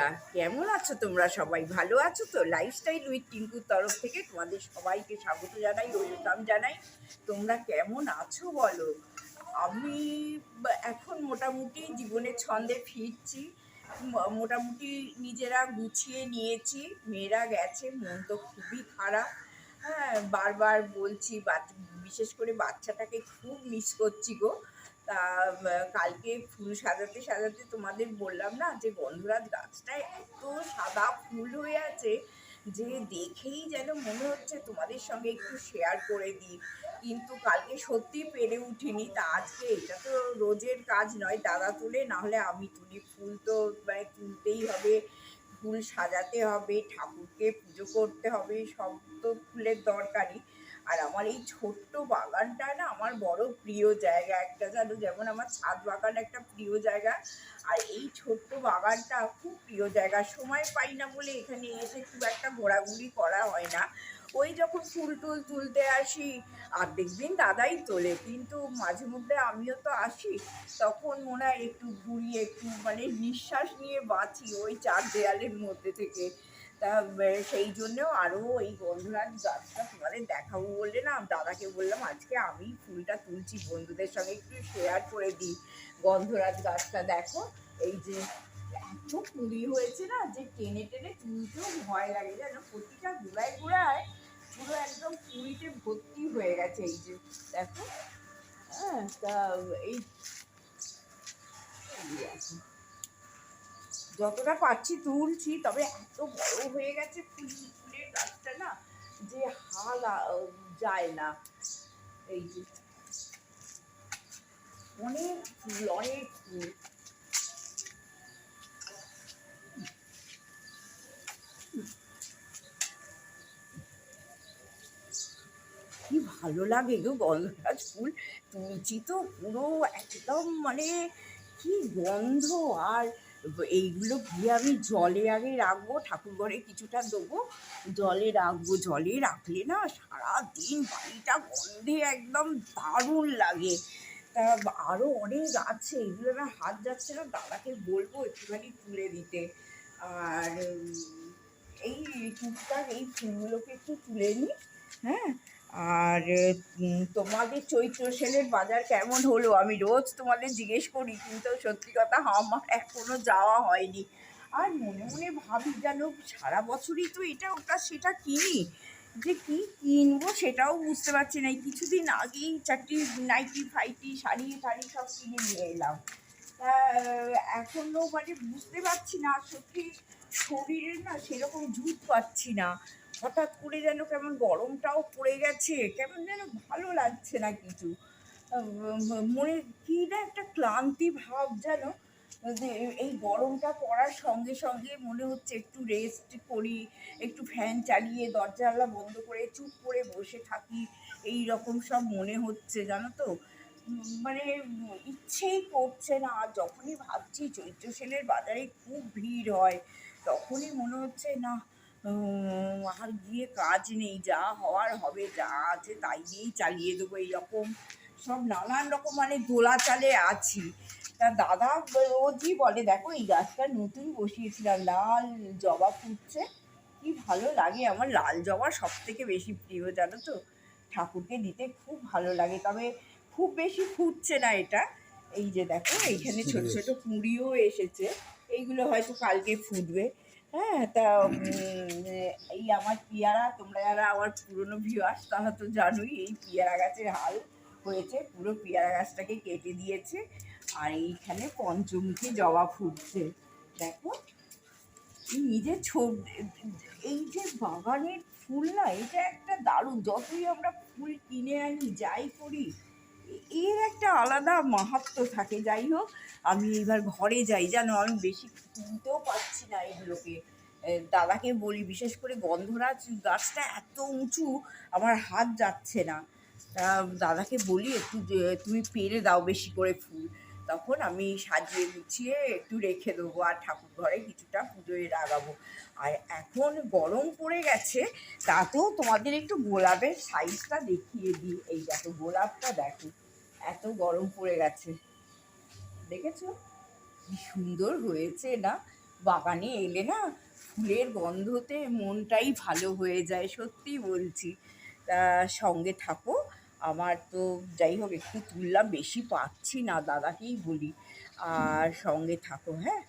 বন্ধুরা, কেমন আছো তোমরা? সবাই ভালো আছো তো? লাইফস্টাইল উইথ টিঙ্কুর তরফ থেকে তোমাদের সবাইকে স্বাগত জানাই ওয়েলকাম জানাই। তোমরা কেমন আছো বলো? আমি এখন মোটামুটি জীবনের ছন্দে ফিরছি। মোটামুটি নিজেরা গুছিয়ে নিয়েছি। মেয়েরা গেছে, মন তো খুবই খারাপ। হ্যাঁ বারবার বলছি বিশেষ করে বাচ্চাটাকে খুব মিস করছি গো। তা কালকে ফুল সাজাতে সাজাতে তোমাদের বললাম না যে গন্ধরাজ গাছটায় এত সাদা ফুল হয়ে আছে যে দেখেই যেন মনে হচ্ছে তোমাদের সঙ্গে একটু শেয়ার করে দিই। কিন্তু কালকে সত্যি পেরে উঠিনি। তা আজকে এটা তো রোজের কাজ নয়, দাদা তুলে না হলে আমি তুলি। ফুল তো মানে তুলতেই হবে, ফুল সাজাতে হবে, ঠাকুরকে পুজো করতে হবে, সব তো ফুলের দরকারই। আর আমার এই ছোট্ট বাগানটা না আমার বড় প্রিয় জায়গা একটা জানো? যেমন আমার ছাদ বাগান একটা প্রিয় জায়গা। আর এই ছোট্ট বাগানটা খুব প্রিয় জায়গা। সময় পাই না বলে এখানে এসে খুব একটা ঘোরাঘুরি করা হয় না। ওই যখন ফুল টুল তুলতে আসি অর্ধেক দিন দাদাই তোলে। কিন্তু মাঝে মধ্যে আমিও তো আসি। তখন মনে হয় একটু ঘুরি একটু মানে নিঃশ্বাস নিয়ে বাঁচি ওই চার দেয়ালের মধ্যে থেকে। তা সেই জন্য আরও এই গন্ধরাজ গাছটা তোমাদের দেখাবো বললে না, দাদাকে বললাম, আজকে আমি ফুলটা তুলছি, বন্ধুদের সঙ্গে একটু শেয়ার করে দিই। গন্ধরাজ গাছটা দেখো, এই যে এত কুড়ি হয়েছে না, যে টেনে টেনে তুলতেও ভয় লাগে জানো? প্রতিটা গোড়ায় গোড়ায় পুরো একদম কুড়িতে ভর্তি হয়ে গেছে এই যে, দেখো। হ্যাঁ তা এই। যতটা পাচ্ছি তুলছি, তবে এত বড় হয়ে গেছে ফুল, ফুলের গাছটা না, যে হাল যায় না। এই যে। অনেক ফুল অনেক ফুল। কি ভালো লাগে গো গন্ধরাজ ফুল। তুলছি তো পুরো একদম মানে কি গন্ধ, আর এইগুলো গিয়ে আমি জলে আগে রাখব, ঠাকুর ঘরে কিছুটা দেবো। জলে রাখব, জলে রাখলে না সারা দিন বাড়িটা গন্ধে একদম দারুণ লাগে। তা আরও অনেক আছে, এগুলো না হাত যাচ্ছে না, দাদাকে বলব একটুখানি তুলে দিতে। আর এই টুকটাক এই ফুলগুলোকে একটু তুলে নিই হ্যাঁ? আর তোমাদের চৈত্র সেলের বাজার কেমন হলো? আমি রোজ তোমাদের জিজ্ঞেস করি, কিন্তু সত্যি কথা আমার এখনও যাওয়া হয়নি। আর মনে মনে ভাবি যেন সারা বছরই তো এটা ওটা সেটা কিনি। যে কি কিনবো সেটাও বুঝতে পারছি না। কিছুদিন আগেই চারটি নাইটি ফাইটি শাড়ি টাড়ি সব কিনে নিয়ে এলাম। এখনও মানে বুঝতে পারছি না সত্যি শরীরে না সেরকম জুত পাচ্ছি না। হঠাৎ করে যেন কেমন গরমটাও পড়ে গেছে, কেমন যেন ভালো লাগছে না কিছু। মনে কি না একটা ক্লান্তি ভাব যেন এই গরমটা পড়ার সঙ্গে সঙ্গে মনে হচ্ছে একটু রেস্ট করি, একটু ফ্যান চালিয়ে দরজা বন্ধ করে চুপ করে বসে থাকি, এই রকম সব মনে হচ্ছে জানো তো। মানে ইচ্ছেই করছে না, আর যখনই ভাবছি চৈত্র সেলের বাজারে খুব ভিড় হয়, তখনই মনে হচ্ছে না আর গিয়ে কাজ নেই যা হওয়ার হবে যা আছে তাই দিয়েই চালিয়ে দেবো এইরকম। সব নানান রকম মানে দোলা চালে আছি। তা দাদা রোজই বলে দেখো এই গাছটা নতুন বসিয়েছিলাম লাল জবা ফুটছে। কি ভালো লাগে আমার লাল জবা সব থেকে বেশি প্রিয় জানো তো? ঠাকুরকে দিতে খুব ভালো লাগে তবে খুব বেশি ফুটছে না এটা। এই যে দেখো এইখানে ছোট ছোট কুঁড়িও এসেছে এইগুলো হয়তো কালকে ফুটবে। হ্যাঁ তা এই আমার পিয়ারা, তোমরা যারা আমার পুরনো ভিউয়ার্স তারা তো জানোই এই পিয়ারা গাছের হাল হয়েছে। পুরো পেয়ারা গাছটাকে কেটে দিয়েছে আর এইখানে পঞ্চমুখী জবা ফুটছে। দেখো নিজের ছোট, এই যে বাগানের ফুল না, এটা একটা দারুণ। যতই আমরা ফুল কিনে আনি, যাই করি এর একটা আলাদা মাহাত্ম থাকে, যাই হোক, আমি এবার ঘরে যাই। জানো, আমি বেশি কিনতেও পারছি না এগুলোকে। দাদাকে বলি, বিশেষ করে গন্ধরাজ গাছটা এত উঁচু, আমার হাত যাচ্ছে না। দাদাকে বলি, একটু তুমি পেরে দাও বেশি করে ফুল। তখন আমি সাজিয়ে গুছিয়ে একটু রেখে দেবো আর ঠাকুর ঘরে কিছুটা পুজোয় লাগাবো আর এখন গরম পড়ে গেছে তাতেও তোমাদের একটু গোলাপের সাইজটা দেখিয়ে দিই। এই দেখো, গোলাপটা দেখো, এত গরম পড়ে গেছে। দেখেছ? কি সুন্দর হয়েছে না? বাগানে এলে না ফুলের গন্ধতে মনটাই ভালো হয়ে যায়, সত্যি বলছি। সঙ্গে থাকো আমার তো যাই হোক, একটু তুললাম, বেশি পাচ্ছি না দাদাকেই বলি। আর সঙ্গে থাকো হ্যাঁ?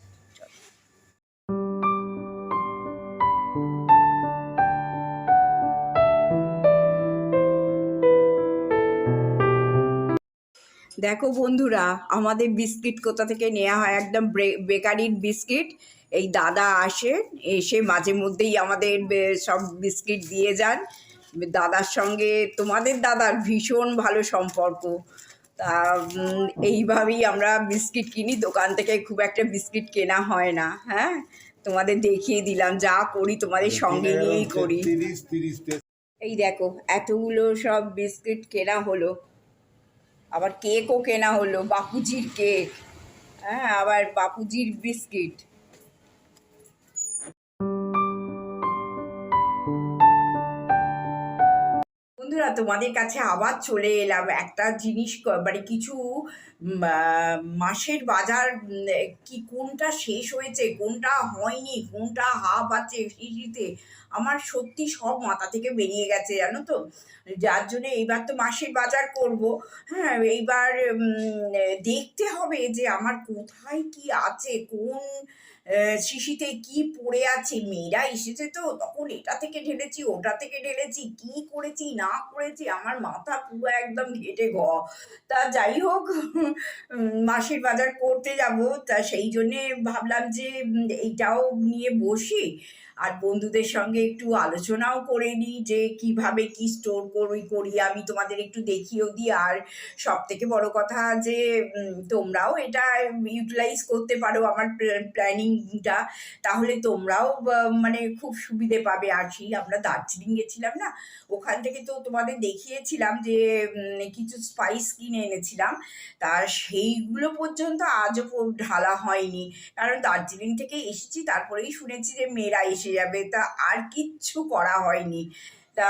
দেখো বন্ধুরা, আমাদের বিস্কিট কোথা থেকে নেওয়া হয়? একদম বেকারির বিস্কিট। এই দাদা আসে, এসে মাঝে মধ্যেই আমাদের সব বিস্কিট দিয়ে যান। দাদার সঙ্গে তোমাদের দাদার ভীষণ ভালো সম্পর্ক। তা এইভাবেই আমরা বিস্কিট কিনি দোকান থেকে খুব একটা বিস্কিট কেনা হয় না হ্যাঁ? তোমাদের দেখিয়ে দিলাম যা করি তোমাদের সঙ্গে নিয়েই করি। এই দেখো এতগুলো সব বিস্কিট কেনা হলো। আবার কেকও কেনা হলো বাপুজির কেক হ্যাঁ? আবার বাপুজির বিস্কিট। বন্ধুরা, তোমাদের কাছে আবার চলে এলাম একটা জিনিস মানে কিছু মাসের বাজার কি কোনটা শেষ হয়েছে, কোনটা হয়নি, কোনটা হাফ আছে শিশিতে আমার সত্যি সব মাথা থেকে বেরিয়ে গেছে, জানো তো? যার জন্য এইবার তো মাসের বাজার করব। হ্যাঁ এইবার দেখতে হবে যে আমার কোথায় কি আছে, কোন শিশিতে কি পড়ে আছে? মেয়েরা এসেছে তো। তখন এটা থেকে ঢেলেছি, ওটা থেকে ঢেলেছি, কি করেছি, না করেছি, আমার মাথা পুরো একদম ঘেটে গ তা যাই হোক মাসির বাজার করতে যাব। তা সেই জন্যে ভাবলাম যে এইটাও নিয়ে বসি। আর বন্ধুদের সঙ্গে একটু আলোচনাও করে নিই যে কীভাবে কি স্টোর করি করি। আমি তোমাদের একটু দেখিয়েও দিই। আর সব থেকে বড় কথা যে তোমরাও এটা ইউটিলাইজ করতে পারো আমার প্ল্যানিংটা তাহলে তোমরাও মানে খুব সুবিধে পাবে। আর সেই আমরা দার্জিলিং গেছিলাম না, ওখান থেকে তো তোমাদের দেখিয়েছিলাম যে কিছু স্পাইস কিনে এনেছিলাম। তা সেইগুলো পর্যন্ত আজও ঢালা হয়নি। কারণ দার্জিলিং থেকে এসেছি, তারপরেই শুনেছি যে মেয়েরা এসে যাবে তা আর কিচ্ছু করা হয়নি। তা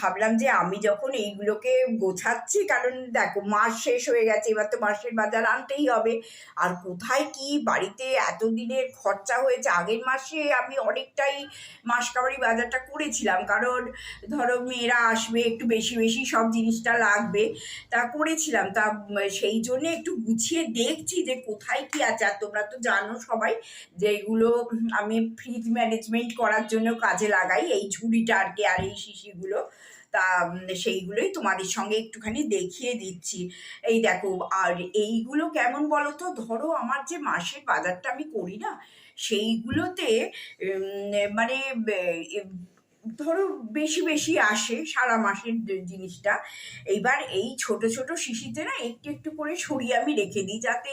ভাবলাম যে আমি যখন এইগুলোকে গোছাচ্ছি, কারণ দেখো মাস শেষ হয়ে গেছে, এবার তো মাসের বাজার আনতেই হবে। আর কোথায় কি বাড়িতে এতদিনের খরচা হয়েছে? আগের মাসে আমি অনেকটাই মাসকাবারি বাজারটা করেছিলাম, কারণ ধরো মেয়েরা আসবে, একটু বেশি বেশি সব জিনিসটা লাগবে, তা করেছিলাম। তা সেই জন্য একটু গুছিয়ে দেখছি যে কোথায় কি আছে। আর তোমরা তো জানো সবাই যে এগুলো আমি ফ্রিজ ম্যানেজমেন্ট করার জন্য কাজে লাগাই, এই ঝুড়িটা আর কি, আর এই শিশিগুলো, তা সেইগুলোই তোমাদের সঙ্গে একটুখানি দেখিয়ে দিচ্ছি। এই দেখো, আর এইগুলো কেমন বলো তো ধরো আমার যে মাসের বাজারটা আমি করি না, সেইগুলোতে মানে ধরো বেশি বেশি আসে সারা মাসের জিনিসটা। এইবার এই ছোট ছোট শিশিতে না একটু একটু করে সরিয়ে আমি রেখে দিই যাতে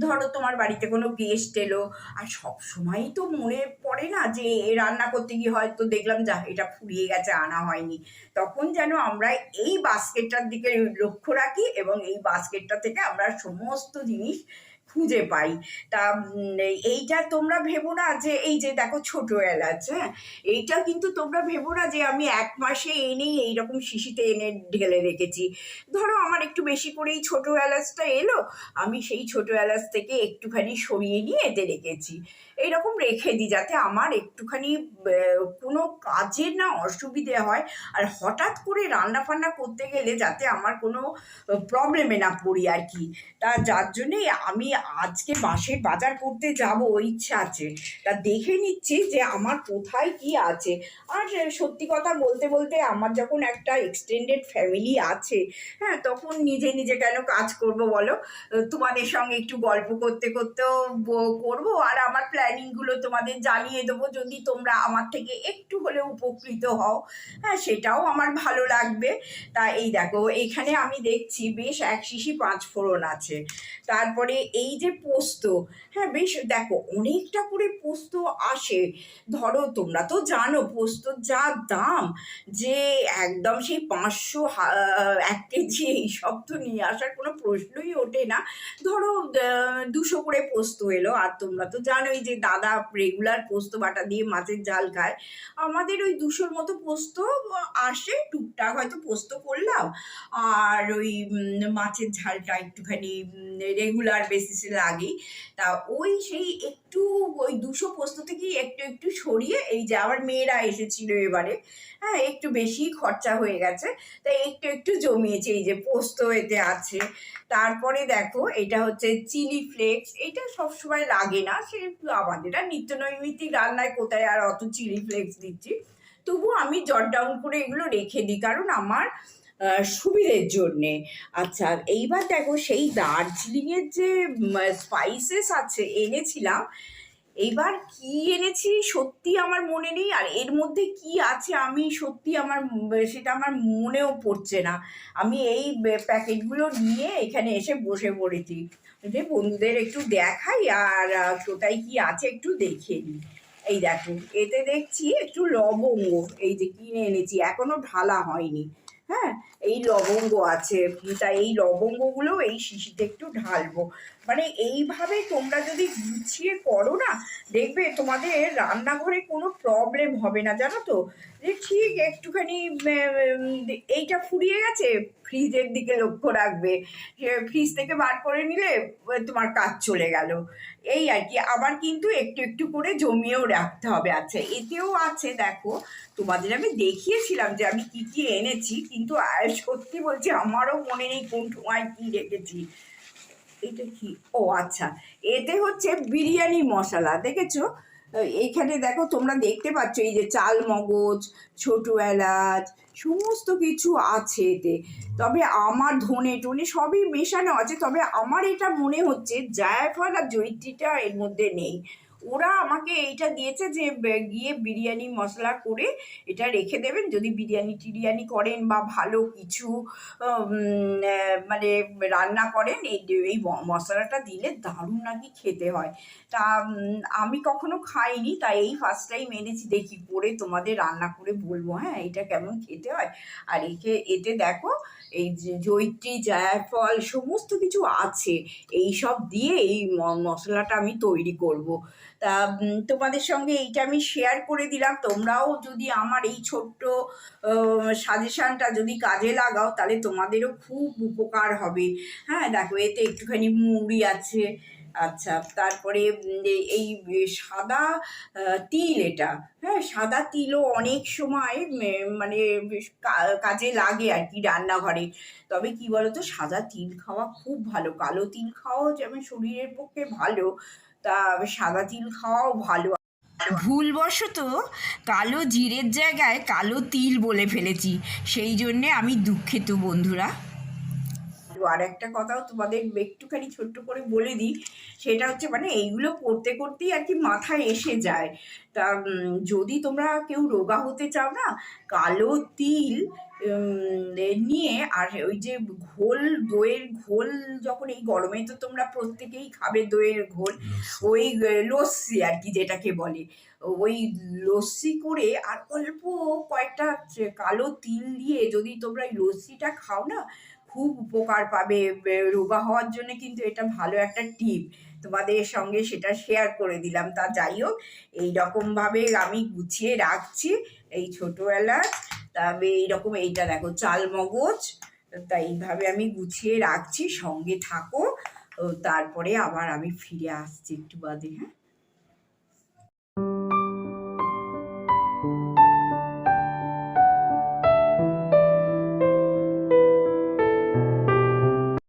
ধরো তোমার বাড়িতে কোনো গেস্ট এলো। আর সব সময়ই তো মনে পড়ে না যে রান্না করতে গিয়ে হয়তো দেখলাম, যা, এটা ফুরিয়ে গেছে, আনা হয়নি। তখন যেন আমরা এই বাস্কেটটার দিকে লক্ষ্য রাখি এবং এই বাস্কেটটা থেকে আমরা সমস্ত জিনিস খুঁজে পাই। তা এইটা তোমরা ভেবো না যে, এই যে দেখো ছোট এলাচ হ্যাঁ? এইটা কিন্তু তোমরা ভেবো না যে, আমি এক মাসে এনেই এইরকম শিশিতে এনে ঢেলে রেখেছি। ধরো আমার একটু বেশি করেই ছোট এলাচটা এলো, আমি সেই ছোট এলাচ থেকে একটুখানি সরিয়ে নিয়ে এতে রেখেছি। এইরকম রেখে দিই যাতে আমার একটুখানি কোনো কাজের না অসুবিধে হয়। আর হঠাৎ করে রান্না ফান্না করতে গেলে যাতে আমার কোনো প্রবলেমে না পড়ি আর কি। তা যার জন্যে আমি আজকে মাসের বাজার করতে যাব ইচ্ছা আছে। তা দেখে নিচ্ছি যে আমার কোথায় কি আছে। আর সত্যি কথা বলতে বলতে আমার যখন একটা এক্সটেন্ডেড ফ্যামিলি আছে হ্যাঁ তখন নিজে নিজে কেন কাজ করব বলো? তোমাদের সঙ্গে একটু গল্প করতে করতেও করব। আর আমার প্ল্যানিংগুলো তোমাদের জানিয়ে দেবো। যদি তোমরা আমার থেকে একটু হলেও উপকৃত হও হ্যাঁ সেটাও আমার ভালো লাগবে। তা এই দেখো, এখানে আমি দেখছি বেশ এক শিশি পাঁচ ফোড়ন আছে। তারপরে এই যে পোস্ত হ্যাঁ বেশ দেখো, অনেকটা করে পোস্ত আসে। ধরো, তোমরা তো জানো পোস্তর যা দাম, যে একদম সেই পাঁচশো এক কেজি এইসব তো নিয়ে আসার কোনো প্রশ্নই ওঠে না। ধরো দুশো করে পোস্ত এলো, আর তোমরা তো জানোই যে দাদা রেগুলার পোস্ত বাটা দিয়ে মাছের ঝাল খায়, আমাদের ওই দুশোর মতো পোস্ত আসে, টুকটাক হয়তো পোস্ত করলাম। আর ওই মাছের ঝালটা একটুখানি রেগুলার বেসিসে লাগে। তা ওই সেই একটু, ওই দুশো পোস্ত থেকেই একটু একটু সরিয়ে এই যে আমার মেয়েরা এসেছিল এবারে হ্যাঁ একটু বেশি খরচা হয়ে গেছে। তাই একটু একটু জমিয়েছে, এই যে পোস্ত এতে আছে। তারপরে দেখো, এটা হচ্ছে চিলি ফ্লেক্স। এটা সবসময় লাগে না, সে আমাদের আর নিত্য নৈমিত্তিক রান্নায় কোথায় আর অত চিলি ফ্লেক্স দিচ্ছি? তবু আমি জট ডাউন করে এগুলো রেখে দিই, কারণ আমার সুবিধের জন্যে। আচ্ছা এইবার দেখো, সেই দার্জিলিংয়ের যে স্পাইসেস আছে এনেছিলাম এইবার কি এনেছি সত্যি আমার মনে নেই, আর এর মধ্যে কি আছে আমি সত্যি আমার সেটা আমার মনেও পড়ছে না। আমি এই প্যাকেটগুলো নিয়ে এখানে এসে বসে পড়েছি। যে বন্ধুদের একটু দেখাই, আর কোথায় কি আছে একটু দেখে নিই এই দেখো, এতে দেখছি একটু লবঙ্গ, এই যে কিনে এনেছি, এখনও ঢালা হয়নি হ্যাঁ? এই লবঙ্গ আছে, তা এই লবঙ্গগুলো এই শিশিতে একটু ঢালবো। মানে এইভাবে তোমরা যদি গুছিয়ে করো না, দেখবে তোমাদের রান্নাঘরে কোনো প্রবলেম হবে না, জানো তো? যে ঠিক একটুখানি এইটা ফুরিয়ে গেছে, ফ্রিজের দিকে লক্ষ্য রাখবে। ফ্রিজ থেকে বার করে নিলে, তোমার কাজ চলে গেল। এই আর কি, আবার কিন্তু একটু একটু করে জমিয়েও রাখতে হবে। আচ্ছা এতেও আছে, দেখো, তোমাদের আমি দেখিয়েছিলাম যে আমি কি কি এনেছি, কিন্তু সত্যি বলছি, আমারও মনে নেই কোন সময় কি রেখেছি? এটা কি? ও আচ্ছা এতে হচ্ছে বিরিয়ানি মশলা, দেখেছ? এইখানে দেখো তোমরা দেখতে পাচ্ছ, এই যে চাল মগজ, ছোটো এলাচ, সমস্ত কিছু আছে এতে। তবে আমার ধনে টনে সবই মেশানো আছে, তবে আমার এটা মনে হচ্ছে জায়ফল আর জৈত্রীটা এর মধ্যে নেই। ওরা আমাকে এইটা দিয়েছে যে গিয়ে বিরিয়ানি মশলা করে এটা রেখে দেবেন। যদি বিরিয়ানি টিরিয়ানি করেন বা ভালো কিছু মানে রান্না করেন, এই এই মশলাটা দিলে দারুণ নাকি খেতে হয়। তা আমি কখনো খাইনি, তাই এই ফার্স্ট টাইম এনেছি। দেখি করে তোমাদের রান্না করে বলব হ্যাঁ এটা কেমন খেতে হয়। আর একে, এতে দেখো, এই জৈত্রী জায়ফল, সমস্ত কিছু আছে। এই সব দিয়ে এই মশলাটা আমি তৈরি করব। তা তোমাদের সঙ্গে এইটা আমি শেয়ার করে দিলাম। তোমরাও যদি আমার এই ছোট্ট সাজেশানটা যদি কাজে লাগাও, তাহলে তোমাদেরও খুব উপকার হবে। হ্যাঁ দেখো, এতে একটুখানি মুড়ি আছে। আচ্ছা তারপরে এই সাদা তিল এটা। হ্যাঁ সাদা তিলও অনেক সময় মানে কাজে লাগে আর কি রান্নাঘরে। তবে কি বলতো, সাদা তিল খাওয়া খুব ভালো। কালো তিল খাওয়াও যেমন শরীরের পক্ষে ভালো তা সাদা তিল খাওয়াও ভালো। ভুলবশত কালো জিরের জায়গায় কালো তিল বলে ফেলেছি। সেই জন্যে আমি দুঃখিত, বন্ধুরা। আর একটা কথাও তোমাদের একটুখানি ছোট্ট করে বলে দিই, সেটা হচ্ছে মানে এইগুলো করতে করতেই আর কি মাথায় এসে যায়। তা যদি তোমরা কেউ রোগা হতে চাও না, কালো তিল নিয়ে আর ওই যে ঘোল দইয়ের ঘোল যখন এই গরমে তো তোমরা প্রত্যেকেই খাবে দইয়ের ঘোল ওই লস্যি আর কি যেটাকে বলে। ওই লস্যি করে আর অল্প কয়েকটা কালো তিল দিয়ে যদি তোমরা এই লস্যিটা খাও না খুব উপকার পাবে রোগা হওয়ার জন্য কিন্তু এটা ভালো একটা টিপ। তোমাদের সঙ্গে সেটা শেয়ার করে দিলাম। তা যাই হোক এইরকমভাবে আমি গুছিয়ে রাখছি এই ছোটো এলাচ তবে এইরকম এইটা দেখো, চাল মগজ তাই এইভাবে আমি গুছিয়ে রাখছি, সঙ্গে থাকো। তারপরে আবার আমি ফিরে আসছি একটু বাদে হ্যাঁ?